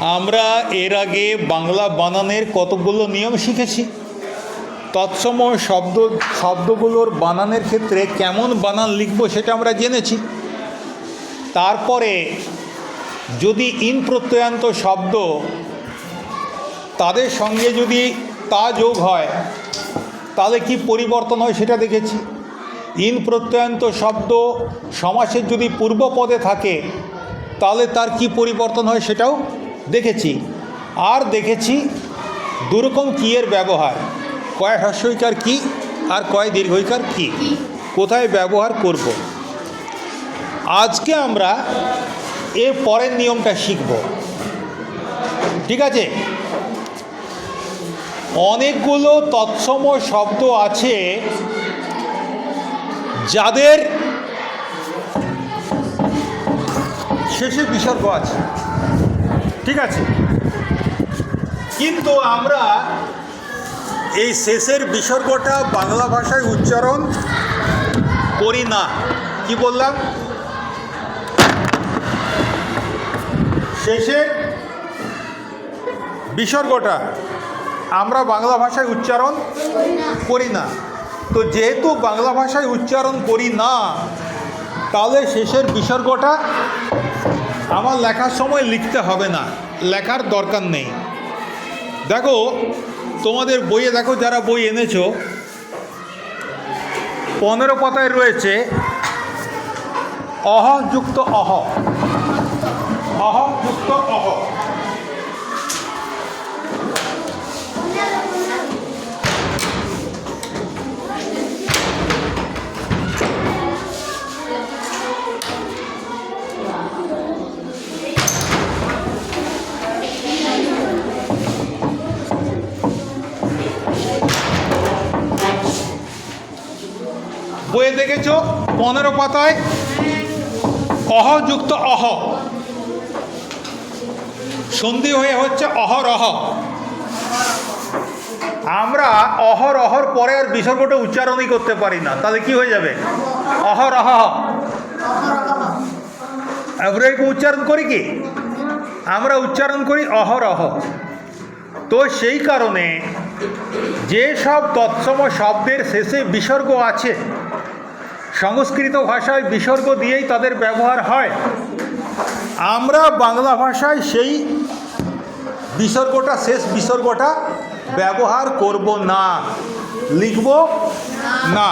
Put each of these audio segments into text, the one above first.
আমরা এর আগে বাংলা বানানের কতগুলো নিয়ম শিখেছি? তৎসময় শব্দ, শব্দগুলোর বানানের ক্ষেত্রে কেমন বানান লিখব সেটা আমরা জেনেছি। তারপরে যদি ইন প্রত্যয়ান্ত শব্দ তাদের সঙ্গে যদি তা যোগ হয়, তাহলে কি পরিবর্তন হয় সেটা দেখেছি। ইন প্রত্যয়ান্ত শব্দ সমাসের যদি পূর্ব পদে থাকে, তাহলে তার কি পরিবর্তন হয় সেটাও দেখেছি। আর দেখেছি দুরকম কিয়ের ব্যবহার। কয় হ্রস্বইকার কি আর কয় দীর্ঘইকার কি? কোথায় ব্যবহার করব? আজকে আমরা এর পরের নিয়মটা শিখব। ঠিক আছে? অনেকগুলো তৎসম শব্দ আছে যাদের শেষে বিসর্গ আছে। ঠিক আছে? কিন্তু আমরা এই শেষের বিসর্গটা বাংলা ভাষায় উচ্চারণ করি না। কি বললাম? শেষের বিসর্গটা আমরা বাংলা ভাষায় উচ্চারণ করি না। তো যেহেতু বাংলা ভাষায় উচ্চারণ করি না, তাহলে শেষের বিসর্গটা আমার লেখার সময় লিখতে হবে না। লেখার দরকার নেই। দেখো, তোমাদের বইয়ে দেখো, যারা বই এনেছো, পনেরো পাতায় রয়েছে, অহ যুক্ত অহ। অহ যুক্ত অহ। পনেরো পাতায় অহ যুক্ত অহ। সন্ধি হয়ে হচ্ছে অহরহ। আমরা অহর অহর পরে আর বিসর্গটা উচ্চারণই করতে পারি না। তাহলে কি হয়ে যাবে? অহরহ। আমরা উচ্চারণ করি কি? আমরা উচ্চারণ করি অহরহ। তো সেই কারণে যে সব তৎসম শব্দের শেষে বিসর্গ আছে সংস্কৃত ভাষায় বিসর্গ দিয়েই তাদের ব্যবহার হয়। আমরা বাংলা ভাষায় সেই বিসর্গটা, শেষ বিসর্গটা ব্যবহার করব না। লিখব না।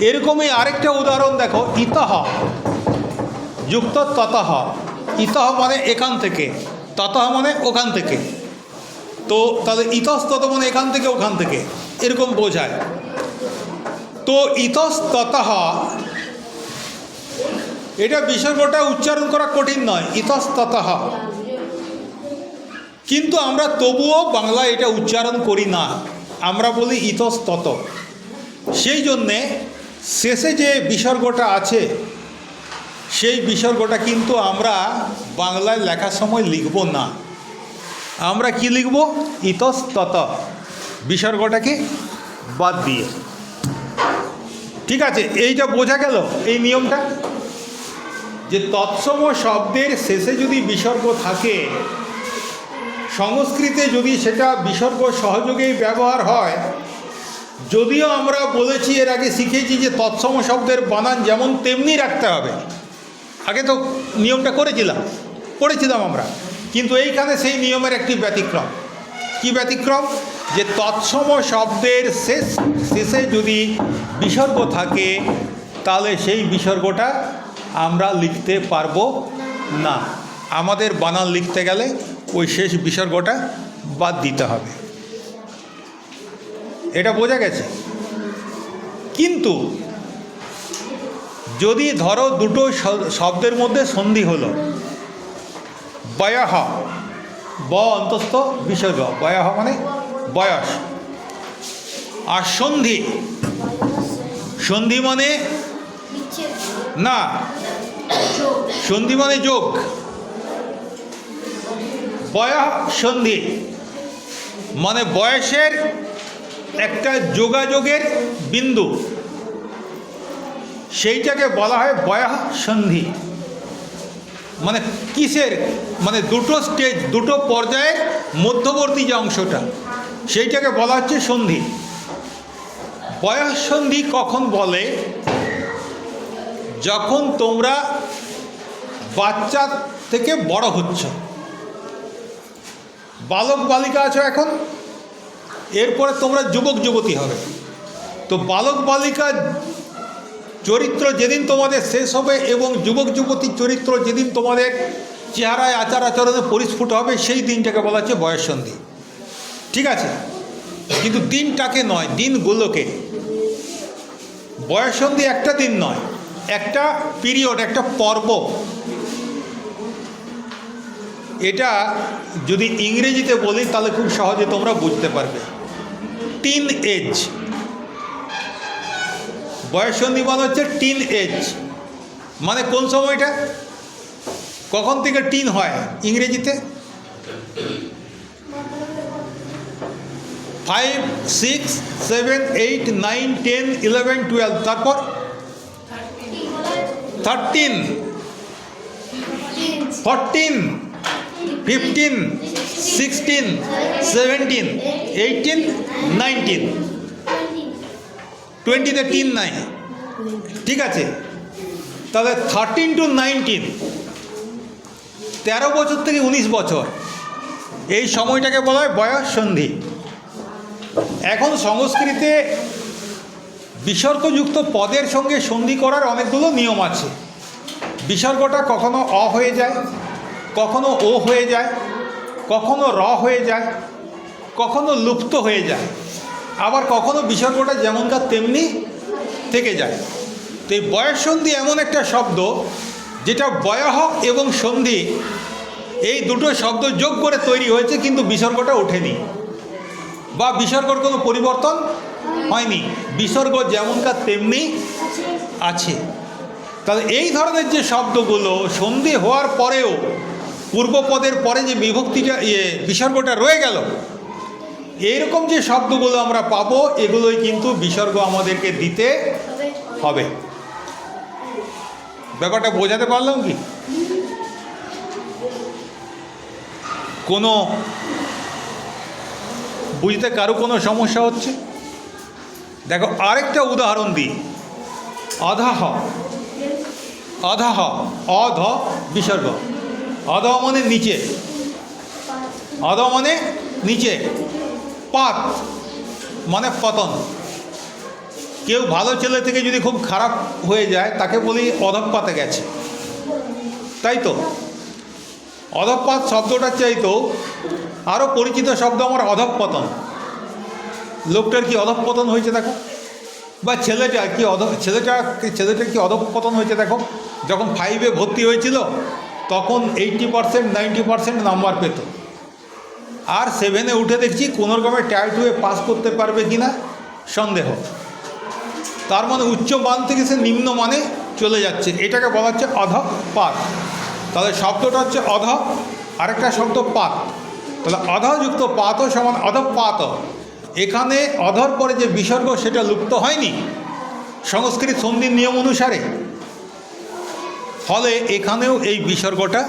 এরকমই আরেকটা উদাহরণ দেখো, ইতহ। যুক্ত ততহ ইতহ মানে এখান থেকে, ততহ মানে ওখান থেকে। তো তাহলে ইতস্তত মানে এখান থেকে, ওখান থেকে। এরকম বোঝায়। তো ইতস্ততঃ এটা বিসর্গটা উচ্চারণ করা কঠিন নয় ইতস্ততঃ কিন্তু আমরা তবুও বাংলায় এটা উচ্চারণ করি না, আমরা বলি ইতস্তত সেই জন্যে শেষে যে বিসর্গটা আছে, সেই বিসর্গটা কিন্তু আমরা বাংলায় লেখার সময় লিখব না। আমরা কি লিখব? ইতস্তত বিসর্গটাকে বাদ দিয়ে। ঠিক আছে, এইটা বোঝা গেল, এই নিয়মটা? যে তৎসম শব্দের শেষে যদি বিসর্গ থাকে, সংস্কৃতে যদি সেটা বিসর্গ সহযোগেই ব্যবহার হয়, যদিও আমরা বলেছি, এর আগে শিখেছি যে তৎসম শব্দের বানান যেমন তেমনি রাখতে হবে। আগে তো নিয়মটা করেছিলাম পড়েছিলাম আমরা। কিন্তু এইখানে সেই নিয়মের একটি ব্যতিক্রম। কি ব্যতিক্রম? যে তৎসম শব্দের শেষ শেষে যদি বিসর্গ থাকে, তাহলে সেই বিসর্গটা আমরা লিখতে পারব না। আমাদের বানান লিখতে গেলে ওই শেষ বিসর্গটা বাদ দিতে হবে। এটা বোঝা গেছে? কিন্তু যদি ধরো দুটো শব্দের মধ্যে সন্ধি হলো, বয়াহ, ব অন্তস্থ বিসর্গ। বয়াহ মানে বয়স। আর সন্ধি। সন্ধি মানে? না। সন্ধি মানে যোগ। বয়া সন্ধি। মানে বয়সের একটা যোগাযোগের বিন্দু। সেইটাকে বলা হয় বয়া সন্ধি। মানে কিসের? মানে দুটো স্টেজ দুটো পর্যায়ের মধ্যবর্তী যে অংশটা। সেইটাকে বলা হচ্ছে সন্ধি। বয়স সন্ধি কখন বলে? যখন তোমরা বাচ্চা থেকে বড় হচ্ছ। বালক বালিকা আছো এখন, এরপরে তোমরা যুবক যুবতী হবে। তো বালক বালিকা চরিত্র যেদিন তোমাদের শেষ হবে এবং যুবক যুবতীর চরিত্র যেদিন তোমাদের চেহারায় আচার আচরণে পরিস্ফুট হবে, সেই দিনটাকে বলা হচ্ছে বয়ঃসন্ধি ঠিক আছে? কিন্তু দিনটাকে নয়, দিনগুলোকে। বয়ঃসন্ধি একটা দিন নয়, একটা পিরিয়ড একটা পর্ব। এটা যদি ইংরেজিতে বলি, তাহলে খুব সহজে তোমরা বুঝতে পারবে। Teen age. বয়ঃসন্ধি মানে হচ্ছে টিন এজ। মানে কোন সময়টা? কখন থেকে টিন হয় ইংরেজিতে? Five six seven eight nine ten eleven twelve তারপর thirteen fourteen fifteen sixteen seventeen eighteen nineteen টোয়েন্টিতে টিন নাই। ঠিক আছে? তাহলে থার্টিন টু নাইনটিন তেরো বছর থেকে উনিশ বছর। এই সময়টাকে বলা হয় বয়স সন্ধি। এখন সংস্কৃতে বিসর্গযুক্ত পদের সঙ্গে সন্ধি করার অনেকগুলো নিয়ম আছে। বিসর্গটা কখনো অ হয়ে যায়, কখনো ও হয়ে যায়, কখনো র হয়ে যায়, কখনো লুপ্ত হয়ে যায়। আবার কখনো বিসর্গটা যেমনকার তেমনি থেকে যায়। তো এই বয়স সন্ধি এমন একটা শব্দ, যেটা বয়হ এবং সন্ধি, এই দুটো শব্দ যোগ করে তৈরি হয়েছে, কিন্তু বিসর্গটা ওঠেনি। বা বিসর্গর কোনো পরিবর্তন হয়নি। বিসর্গ যেমনকার তেমনি আছে। তাহলে এই ধরনের যে শব্দগুলো সন্ধি হওয়ার পরেও পূর্বপদের পরে যে বিভক্তিটা ইয়ে বিসর্গটা রয়ে গেল, এইরকম যে শব্দগুলো আমরা পাবো, এগুলোই কিন্তু বিসর্গ আমাদেরকে দিতে হবে। ব্যাপারটা বোঝাতে পারলাম কি? কোনো বুঝতে কারও কোনো সমস্যা হচ্ছে? দেখো, আরেকটা উদাহরণ দিই। অধাহ অধাহ অধ বিসর্গ। অধ মানে নিচে। অধ মানে নিচে। পাত মানে পতন। কেউ ভালো ছেলে থেকে যদি খুব খারাপ হয়ে যায়, তাকে বলি অধপাতে গেছে। তাই তো? অধপাত শব্দটার চাইতো আরও পরিচিত শব্দ আমার অধপতন। লোকটার কি অধপতন হয়েছে দেখো? বা ছেলেটা কি অধ, ছেলেটা, ছেলেটার কি অধপতন হয়েছে দেখো? যখন ফাইভে ভর্তি হয়েছিল, তখন eighty percent ninety percent number পেত। আর সেভেনে উঠে দেখছি কোনো রকমের টায়ার টুয়ে পাস করতে পারবে কি না সন্দেহ। তার মানে উচ্চ মান থেকে সে নিম্ন মানে চলে যাচ্ছে। এটাকে বলা হচ্ছে অধপাত। তাহলে শব্দটা হচ্ছে অধ, আরেকটা শব্দ পাত। তাহলে অধযুক্ত পাত সমান অধপাত। এখানে অধর পরে যে বিসর্গ, সেটা লুপ্ত হয়নি। সংস্কৃত সন্ধির নিয়ম অনুসারে। ফলে এখানেও এই বিসর্গটা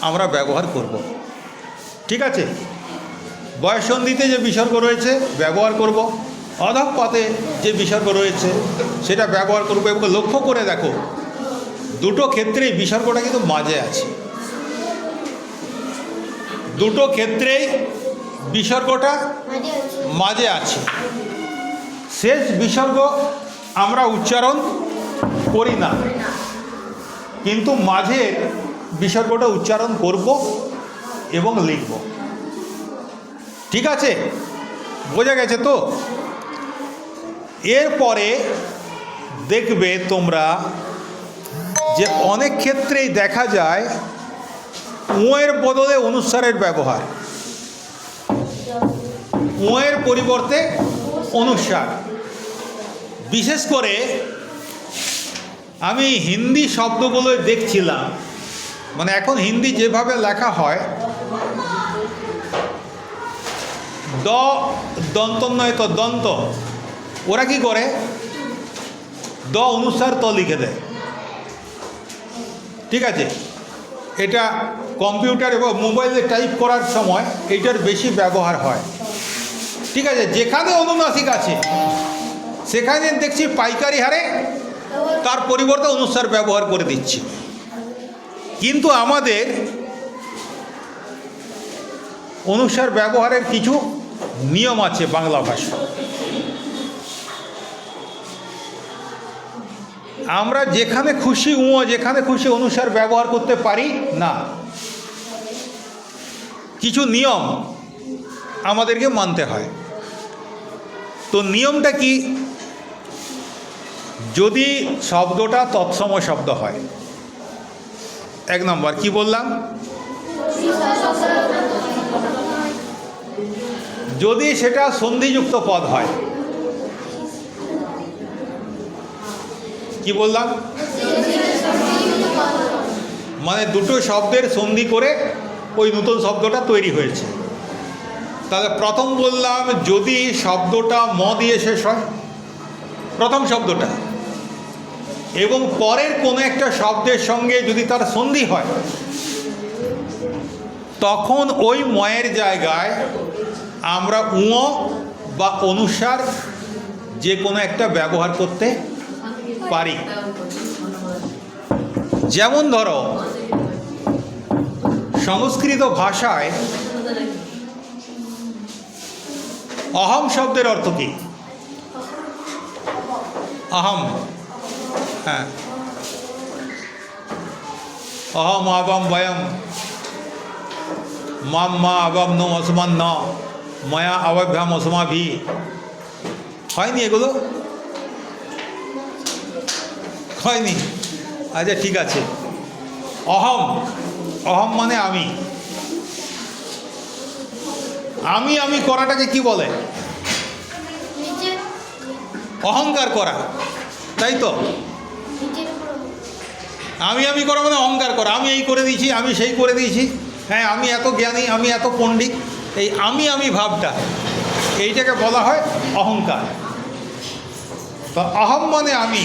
আমরা ব্যবহার করব। ঠিক আছে? বয়সন্ধিতে যে বিসর্গ রয়েছে, ব্যবহার করব। অধপাতে যে বিসর্গ রয়েছে, সেটা ব্যবহার করব এবং লক্ষ্য করে দেখো, দুটো ক্ষেত্রেই বিসর্গটা কিন্তু মাঝে আছে। দুটো ক্ষেত্রেই বিসর্গটা মাঝে আছে। শেষ বিসর্গ আমরা উচ্চারণ করি না। কিন্তু মাঝে বিসর্গটা উচ্চারণ করব এবং লিখব। ঠিক আছে? বোঝা গেছে তো? এরপরে দেখবে তোমরা যে অনেক ক্ষেত্রেই দেখা যায় উঁয়ের বদলে অনুসারের ব্যবহার। উঁয়ের পরিবর্তে অনুসার। বিশেষ করে আমি হিন্দি শব্দগুলো দেখছিলাম। মানে এখন হিন্দি যেভাবে লেখা হয়, দ দন্ত নয় তো দন্ত। ওরা কি করে? দ অনুসার ত লিখে দেয়। ঠিক আছে? এটা কম্পিউটার এবং মোবাইলে টাইপ করার সময় এটার বেশি ব্যবহার হয়। ঠিক আছে, যেখানে অনুনাসিক আছে, সেখানে দেখছি পাইকারি হারে তার পরিবর্তে অনুসার ব্যবহার করে দিচ্ছি। কিন্তু আমাদের অনুসার ব্যবহারের কিছু নিয়ম আছে বাংলা ভাষা আমরা যেখানে খুশি উঁ যেখানে খুশি অনুসার ব্যবহার করতে পারি না। কিছু নিয়ম আমাদেরকে মানতে হয়। তো নিয়মটা কি? যদি শব্দটা তৎসম শব্দ হয়, এক নম্বর কি বললাম? যদি সেটা সন্ধিযুক্ত পদ হয়, কি বললাম? মানে দুটো শব্দের সন্ধি করে ওই নতুন শব্দটা তৈরি হয়েছে। তাহলে প্রথম বললাম, যদি শব্দটা ম দিয়ে শেষ হয়, প্রথম শব্দটা। এবং পরের কোনো একটা শব্দের সঙ্গে যদি তার সন্ধি হয়, তখন ওই ময়ের জায়গায় আমরা উঁ বা অনুসার যে কোনো একটা ব্যবহার করতে পারি। যেমন ধরো সংস্কৃত ভাষায় অহম শব্দের অর্থ কি? অহম। হ্যাঁ। অহম আবম বয়ম। মাম মা আবম নো অসমান ন। ময়া অবভ্যাম অসমাভি হয়নি এগুলো? হয়নি। আচ্ছা ঠিক আছে। অহম। অহম মানে আমি। আমি আমি করাটাকে কি বলে? অহংকার করা। তাই তো? আমি আমি করা মানে অহংকার করা। আমি এই করে দিয়েছি আমি সেই করে দিয়েছি। হ্যাঁ আমি এত জ্ঞানী আমি এত পণ্ডিত। এই আমি আমি ভাবটা এইটাকে বলা হয় অহংকার। তো অহম মানে আমি।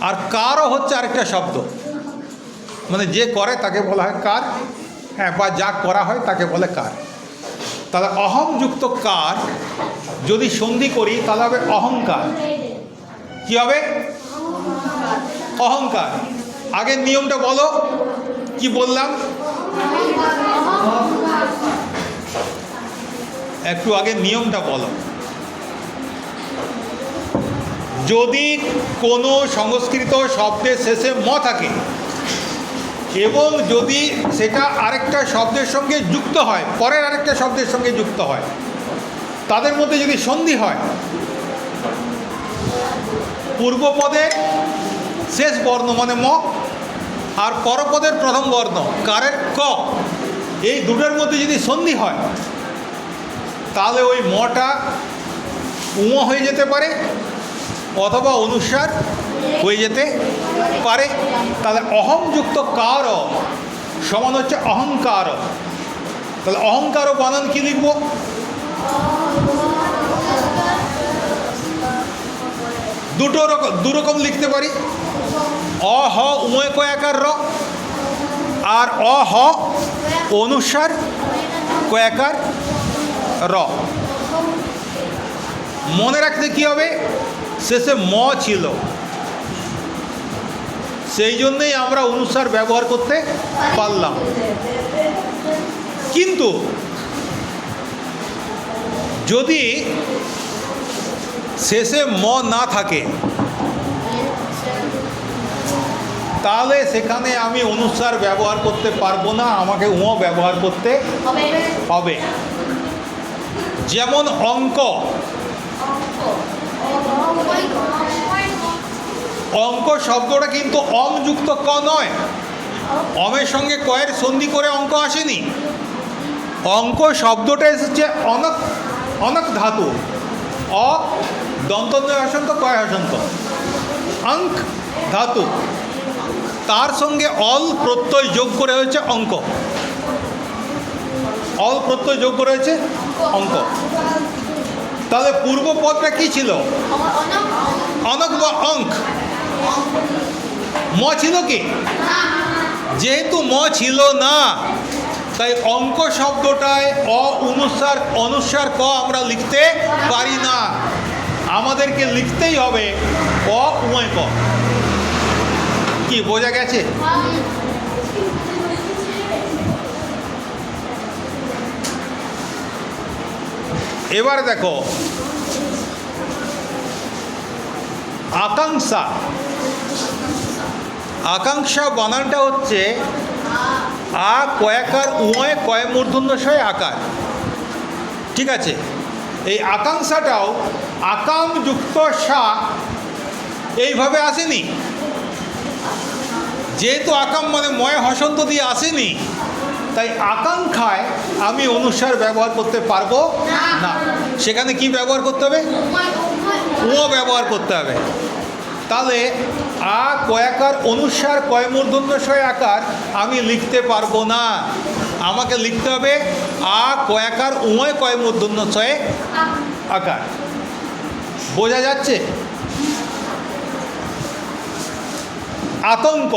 আর কারও হচ্ছে আরেকটা শব্দ। মানে যে করে তাকে বলা হয় কার? হ্যাঁ বা যা করা হয় তাকে বলে কার। তাহলে অহমযুক্ত কার, যদি সন্ধি করি, তাহলে হবে অহংকার। কি হবে? অহংকার। আগের নিয়মটা বলো, কি বললাম? একটু আগে নিয়মটা বলো। যদি কোনো সংস্কৃত শব্দের শেষে ম থাকে এবং যদি সেটা আরেকটা শব্দের সঙ্গে যুক্ত হয়, পরের আরেকটা শব্দের সঙ্গে যুক্ত হয়, তাদের মধ্যে যদি সন্ধি হয়, পূর্বপদের শেষ বর্ণ মানে ম, আর পরপদের প্রথম বর্ণ কারের ক, এই দুটোর মধ্যে যদি সন্ধি হয়, তাহলে ওই মটা উম হয়ে যেতে পারে, অথবা অনুসার হয়ে যেতে পারে। তাহলে অহংযুক্ত কার সমান হচ্ছে অহংকার তাহলে অহংকার বানান কি লিখব? দুটো রকম, দু রকম লিখতে পারি। অ হ উময় কয়াকার র আর অ হ অনুসার কয়াকার র। মনে রাখতে কি হবে? শেষে ম ছিল। সেই জন্যেই আমরা অনুসার ব্যবহার করতে পারলাম। কিন্তু যদি শেষে ম না থাকে তাহলে সেখানে আমি অনুসার ব্যবহার করতে পারব না আমাকে উঁ ব্যবহার করতে হবে। হবে। যেমন অঙ্ক। অঙ্ক শব্দটা কিন্তু অমযুক্ত ক নয়। অমের সঙ্গে কয়ের সন্ধি করে অঙ্ক আসেনি। অঙ্ক শব্দটা এসেছে অনক অনক ধাতু। অ দন্তন্বয় হসন্ত কয় হসন্ত অঙ্ক ধাতু। তার সঙ্গে অল প্রত্যয় যোগ করে হয়েছে অঙ্ক। অল প্রত্যয় যোগ করে হয়েছে অঙ্ক। তাহলে পূর্ব পদটা কি ছিল? অনক বা অঙ্ক। ম ছিল কি? যেহেতু ম ছিল না, তাই অঙ্ক শব্দটায় অ অনুসার অনুসার ক আমরা লিখতে পারি না। আমাদেরকে লিখতেই হবে অ উময় ক। কি, বোঝা গেছে? এবার দেখো আকাঙ্ক্ষা। আকাঙ্ক্ষা বানানটা হচ্ছে আ কয়াকার উঁয় কয় মূর্ধন্যশয় আকার। ঠিক আছে? এই আকাঙ্ক্ষাটাও আকাম যুক্ত সা এইভাবে আসেনি। যেহেতু আকাম মানে ময় হসন্ত দিয়ে আসেনি তাই আকাঙ্ক্ষায় আমি অনুসার ব্যবহার করতে পারব না। সেখানে কি ব্যবহার করতে হবে? ও ব্যবহার করতে হবে। তাহলে আ কয়াকার অনুসার কয় মূর্ধন্যশয় আকার আমি লিখতে পারব না। আমাকে লিখতে হবে আ কয়াকার উময় কয় মূর্ধন্যশয় আকার। বোঝা যাচ্ছে? আতঙ্ক।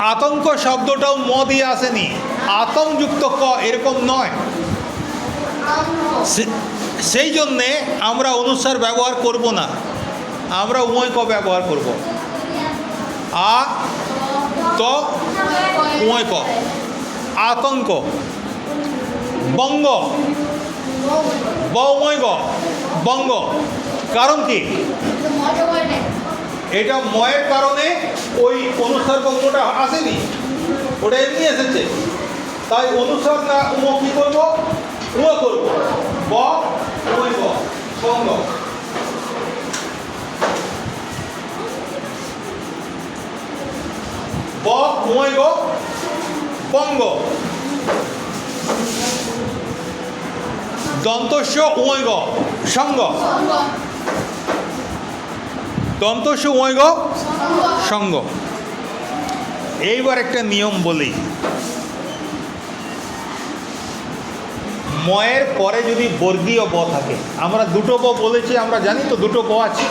আতঙ্ক শব্দটাও ম দিয়ে আসেনি। আতঙ্কযুক্ত ক এরকম নয়। সেই জন্যে আমরা অনুসার ব্যবহার করব না। আমরা উময় ক ব্যবহার করব। আ, ত উময় ক। আতঙ্ক। বঙ্গ। ব উময় গ। বঙ্গ। কারণ কি? এটা ময়ের কারণে ওই অনুসার বঙ্গটা আসেনি। ওটা এমনি এসেছে। তাই অনুসার না উম কী করব? উম করব। ব গ বঙ্গ ব উময় গ বঙ্গ দন্তস্য উময় গ সঙ্গ দন্তস্য উময় গ সঙ্গ এইবার একটা নিয়ম বলি ময়ের পরে যদি বর্গীয় ব থাকে। আমরা দুটো ব বলেছি, আমরা জানি তো দুটো ব আছে।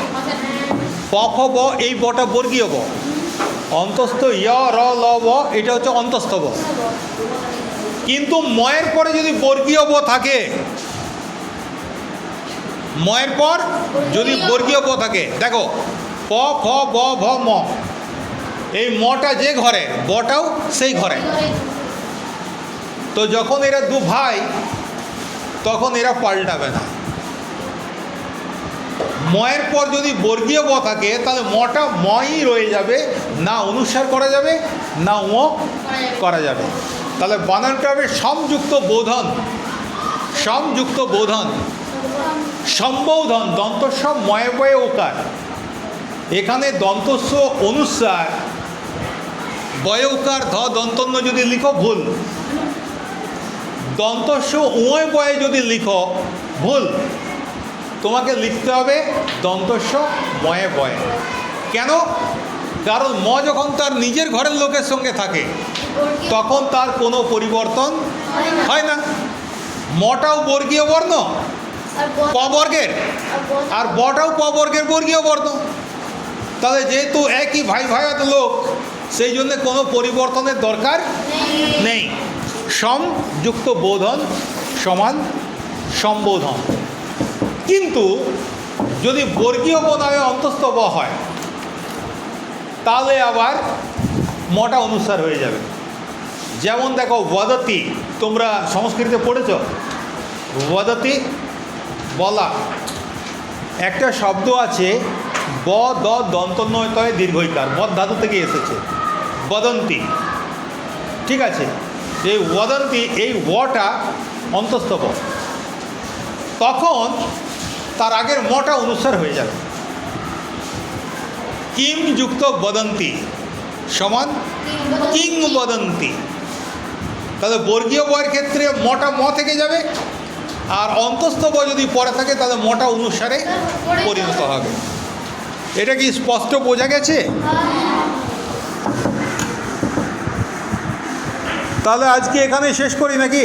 পখ ব, এই বটা বর্গীয় ব। অন্তস্থ ইয় র, ল, ব, এটা হচ্ছে অন্তস্থ ব। কিন্তু ময়ের পরে যদি বর্গীয় ব থাকে, ময়ের পর যদি বর্গীয় ব থাকে, দেখো, প ফ ব, ভ, ম। এই মটা যে ঘরে, বটাও সেই ঘরে। তো যখন এরা দু ভাই তখন এরা পাল্টাবে না। ময়ের পর যদি বর্গীয় ব থাকে, তাহলে মটা মই রয়ে যাবে, না অনুসার করা যাবে, না ও করা যাবে। তাহলে বানানটা হবে সমযুক্ত বোধন সমযুক্ত বোধন, সম্বোধন দন্তস্ব ময়ে বয়ে ওকার এখানে দন্তস্ব অনুসার বয়ৌকার ধ দন্তন্য যদি লিখো ভুল। দন্তস্ব উঁয় বয়ে যদি লিখো ভুল। তোমাকে লিখতে হবে দন্তস্ব ময়ে বয়ে। কেন? কারণ ম যখন তার নিজের ঘরের লোকের সঙ্গে থাকে তখন তার কোনো পরিবর্তন হয় না। মটাও বর্গীয় বর্ণ ক বর্গের আর বটাও ক বর্গের বর্গীয় বর্ণ। তাহলে যেহেতু একই ভাই ভাইয়াত লোক সেই জন্য কোনো পরিবর্তনের দরকার নেই। সমযুক্ত বোধন সমান সম্বোধন। কিন্তু যদি বর্গীয় বনামে অন্তস্থ ব হয়, তাহলে আবার মটা অনুসার হয়ে যাবে। যেমন দেখো বদতি তোমরা সংস্কৃতে পড়েছ? বদতি বলা। একটা শব্দ আছে, ব, দ, দন্তন্বয়তয় দীর্ঘইকার বদ ধাতু থেকে এসেছে। বদন্তি। ঠিক আছে? এই বদন্তি এই ওটা অন্তস্থ তখন তার আগের মটা অনুসার হয়ে যাবে। কিম যুক্ত বদন্তি সমান কিং বদন্তি। তাহলে বর্গীয় বয়ের ক্ষেত্রে মটা ম থেকে যাবে, আর অন্তস্থ ব যদি পরে থাকে, তাহলে মটা অনুসারে পরিণত হবে। এটা কি স্পষ্ট বোঝা গেছে? তাহলে আজকে এখানে শেষ করি নাকি?